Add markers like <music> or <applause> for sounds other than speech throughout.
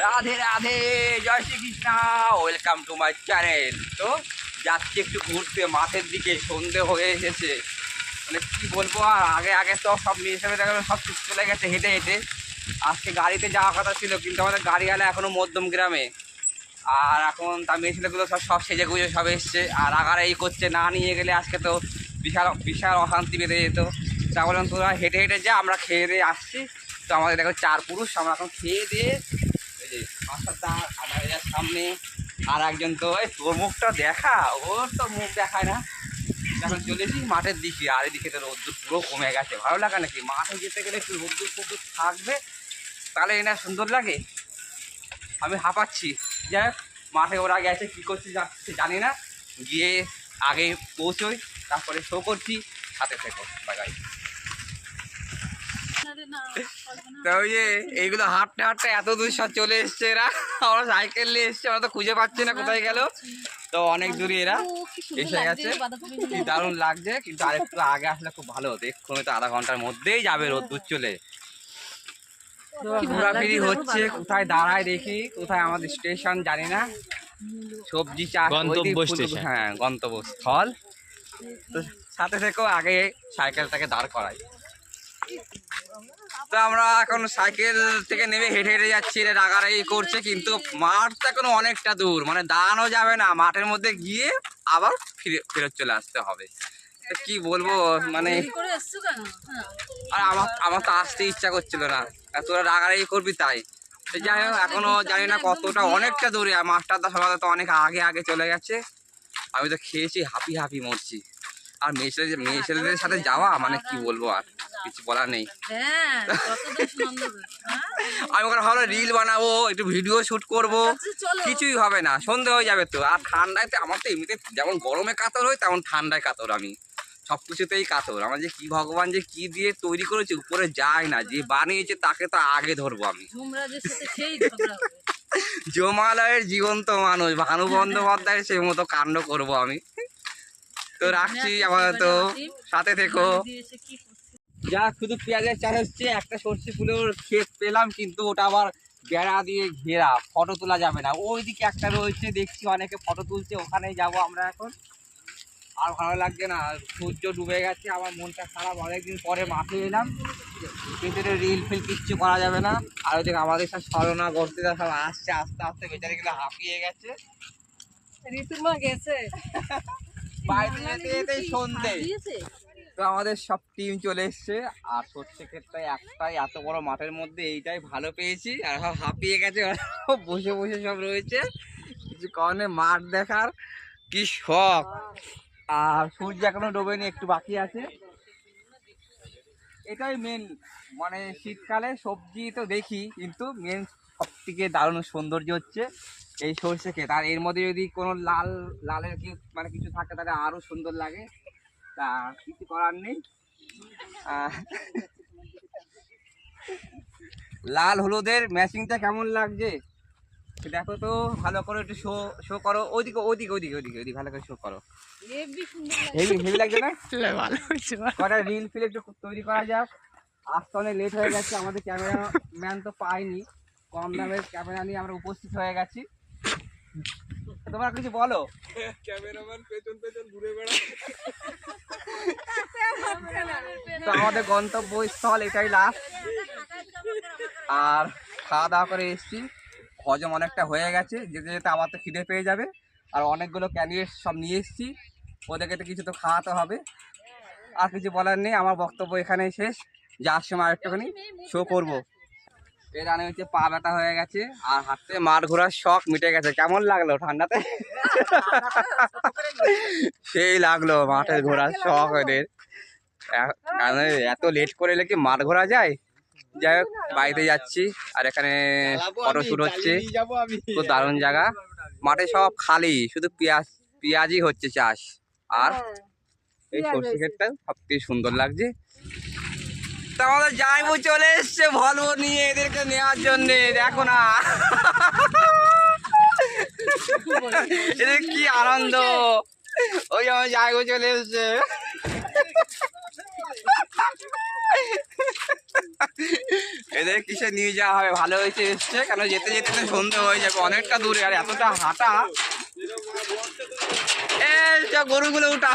Radhe Radhe, Joy Shrikrishna welcome to my channel তো যাচ্ছি একটু ঘুরতে, মাঠের দিকে সন্ধে হয়ে এসেছে। মানে কি বলব, আর আগে আগে তো সব মেয়ে হিসেবে দেখা সব ছুট চলে গেছে, হেঁটে হেঁটে। আজকে গাড়িতে যাওয়ার কথা ছিল, কিন্তু আমাদের গাড়ি গেলে এখনও মধ্যম গ্রামে। আর এখন তার মেয়ে ছেলেগুলো সব সব সেজে গুজে সব এসছে। আর আগারে এই করছে, না নিয়ে গেলে আজকে তো বিশাল বিশাল অশান্তি বেঁধে যেত। তা বললাম, তোরা হেঁটে হেঁটে যা, আমরা খেয়ে দিয়ে আসছি। তো আমাদের দেখো চার পুরুষ, আমরা এখন খেয়ে দিয়ে যে সামনে, আর একজন তো, এই তোর মুখটা দেখা, ওর তো মুখ দেখায় না। এখন চলে এসেছি মাঠের দিকে, আর এদিকে তো রোদ্দুর পুরো কমে গেছে। ভালো লাগে নাকি? মাঠে যেতে গেলে একটু রোদ্দুর ফোদ্দুর থাকবে, তাহলে এনা সুন্দর লাগে? আমি হাঁপাচ্ছি। যাই মাঠে ওরা গেছে, কী করছে যাচ্ছে জানি না। গিয়ে আগে পৌঁছোই, তারপরে শো করছি, সাথে থেকো বাগাই তো যে এইগুলো হাঁটতে হাঁটতে এত দূর সব চলে এসছে এরা। আমরা সাইকেল নিয়ে এসছে আমরা তো খুঁজে পাচ্ছি না কোথায় গেল। তো অনেক দূরে এরা এসে গেছে। কি দারুণ লাগছে কিন্তু আরেকটু আগে আসলে খুব ভালো হতো। এক্ষুনি তো আধা ঘণ্টার মধ্যেই যাবে রোদ্দুর চলে। তো ঘোরাফিরি হচ্ছে কোথায় দাঁড়ায় দেখি কোথায় আমাদের স্টেশন জানি না। সবজি চাষ গন্তব্য। হ্যাঁ গন্তব্যস্থল। তো সাথে থেকেও আগে সাইকেলটাকে দাঁড় করাই। তো আমরা এখন সাইকেল থেকে নেমে হেঁটে হেঁটে যাচ্ছি রাগারাগি করছে কিন্তু মাঠটা এখনও অনেকটা দূর মানে দাঁড়ানো যাবে না মাঠের মধ্যে গিয়ে আবার ফিরে ফেরত চলে আসতে হবে। তো কি বলব মানে হ্যাঁ। আর আমার আমার তো আসতে ইচ্ছা করছিল না তোরা রাগারাগি করবি তাই। তো যাই হোক এখনও জানি না কতটা অনেকটা দূরে আর মাস্টারদা সবাই তো অনেক আগে আগে চলে গেছে। আমি তো খেয়েছি হাঁপি হাঁপি মরছি। আর মেয়ে ছেলে মেয়ে ছেলেদের সাথে যাওয়া মানে কি বলব আর? কিছু বলার নেই। হ্যাঁ হ্যাঁ? আমি ওখানে ভালো রিল বানাবো একটু ভিডিও শুট করব। আচ্ছা, কিছুই হবে না সন্ধে হয়ে যাবে তো। আর ঠান্ডায় তো আমার তো এমনিতে যেমন গরমে কাতর হয় তেমন ঠান্ডায় কাতর আমি। সব কিছুতেই কাতর। আমার যে কি ভগবান যে কি দিয়ে তৈরি করেছে উপরে যায় না। যে বানিয়েছে তাকে তো আগে ধরবো আমি। জমালয়ের জীবন্ত মানুষ ভানু বন্দ্যোপাধ্যায়ের সেই মতো কাণ্ড করব আমি। তো রাখছি আপাতত। সাথে থেকো। যা শুধু পেঁয়াজের চাষ হচ্ছে একটা সর্ষে ফুলের ক্ষেত পেলাম কিন্তু ওটা আবার বেড়া দিয়ে ঘেরা ফটো তোলা যাবে না। ওইদিকে একটা রয়েছে দেখছি অনেকে ফটো তুলছে ওখানেই যাব আমরা এখন। আর ভালো লাগছে না সূর্য ডুবে গেছে আমার মনটা খারাপ অনেকদিন পরে মাঠে এলাম। ভিতরে রিল ফিল কিচ্ছু করা যাবে না। আর ওইদিকে আমাদের সব সরনা করতে সব আসছে আস্তে আস্তে বেচারিগুলো হাঁপিয়ে গেছে। ঋতুমা গেছে। বাইরে যেতে যেতেই সন্ধে। তো আমাদের সব টিম চলে এসছে। আর ক্ষেত্রে একটাই, এত বড় মাঠের মধ্যে এইটাই ভালো পেয়েছি। আর সব হাঁপিয়ে গেছে বসে বসে সব রয়েছে। কিছু কারণে মাঠ দেখার কি শখ। আর সূর্য এখনও ডোবেনি, একটু বাকি আছে। এটাই মেন মানে শীতকালে সবজি তো দেখি, কিন্তু মেন সব থেকে দারুণ সৌন্দর্য হচ্ছে এই সর্ষে ক্ষেত। আর এর মধ্যে যদি কোনো লাল, লালের কি মানে কিছু থাকে, তাহলে আরও সুন্দর লাগে। তা কিছু করার নেই। লাল হলুদের ম্যাচিংটা কেমন লাগছে? দেখো তো ভালো করে একটু শো শো করো। ওইদিকে ওইদিকে ওইদিকে ওইদিকে ওইদিকে ভালো করে শো করো। হেভি সুন্দর লাগে। হেভি হেভি লাগছে না? ভালো কটা রিল ফিল একটু তৈরি করা যাক। আসতে অনেক লেট হয়ে গেছে আমাদের ক্যামেরা ম্যান তো পাইনি। কম দামের ক্যামেরা নিয়ে আমরা উপস্থিত হয়ে গেছি। তোমরা কিছু বলো? তো আমাদের গন্তব্যস্থল এটাই লাস্ট আর খাওয়া দাওয়া করে এসেছি। হজম অনেকটা হয়ে গেছে। যেতে যেতে আমার তো খিদে পেয়ে যাবে। আর অনেকগুলো ক্যান্ডিডেট সব নিয়ে এসেছি। ওদেরকে তো কিছু তো খাওয়াতে হবে। আর কিছু বলার নেই। আমার বক্তব্য এখানেই শেষ। যার সময় আরেকটুখানি শো করব। এর রানে হচ্ছে পা ব্যথা হয়ে গেছে আর হাঁটতে মাঠ ঘোরার শখ মিটে গেছে। কেমন লাগল ঠান্ডাতে? সেই লাগল মাঠে ঘোরার শখ ওদের। এত লেট করে এলে কি মাঠ ঘোরা যায়? যাই হোক বাড়িতে যাচ্ছি আর এখানে ফটো শুট হচ্ছে। খুব দারুণ জায়গা। মাঠে সব খালি শুধু পেঁয়াজ পেঁয়াজই হচ্ছে চাষ। আর এই সর্ষে ক্ষেতটা সব থেকে সুন্দর লাগছে। আমাদের জামাইবু চলে এসছে ভলভো নিয়ে এদেরকে নেওয়ার জন্য, দেখো না। এদের কি আনন্দ। ওই আমার জামাইবু চলে এসছে। এদের কিসে নিয়ে যাওয়া হবে? ভালো হয়েছে এসছে? কেন যেতে যেতে তো সন্ধে হয়ে যাবে, অনেকটা দূরে। আর এতটা হাঁটা। এই গরুগুলো উঠা।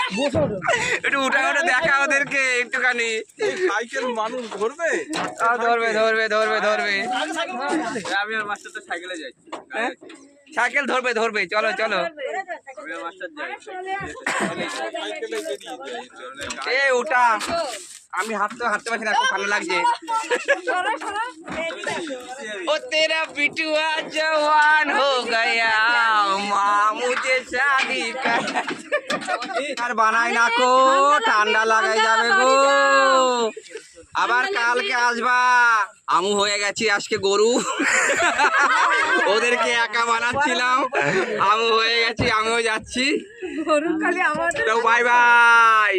একটু দেখা ওদেরকে একটুখানি। সাইকেল ধরবে? ধরবে ধরবে আমি হ্যাঁ? সাইকেল ধরবে ধরবে চলো চলো। এ উঠা। আমি হাঁটতে হাঁটতে পারছি না ভালো লাগছে। ও তেরা পিটুয়া জওয়ান হো। <laughs> আর বানাই না কো ঠান্ডা লাগাই যাবে গো। আবার কালকে আসবা। আমু হয়ে গেছি আজকে গরু। ওদেরকে একা বানাচ্ছিলাম। আমু হয়ে গেছি আমিও যাচ্ছি। তো বাই বাই।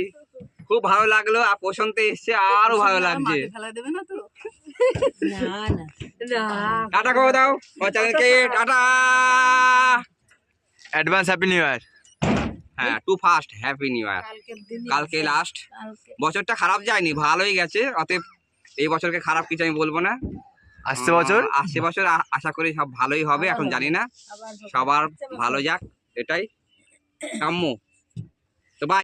খুব ভালো লাগল আর প্রশান্ত এসছে আরও ভালো লাগছে। টাটা করে দাও tata. Advance happy new year হ্যাঁ too fast happy new year কালকে লাস্ট বছরটা খারাপ যায়নি ভালোই গেছে। অতএব এই বছরকে খারাপ কিছু আমি বলব না। আসছে বছর? আসছে বছর আশা করি সব ভালোই হবে এখন জানি না। সবার ভালো যাক এটাই। কাম্য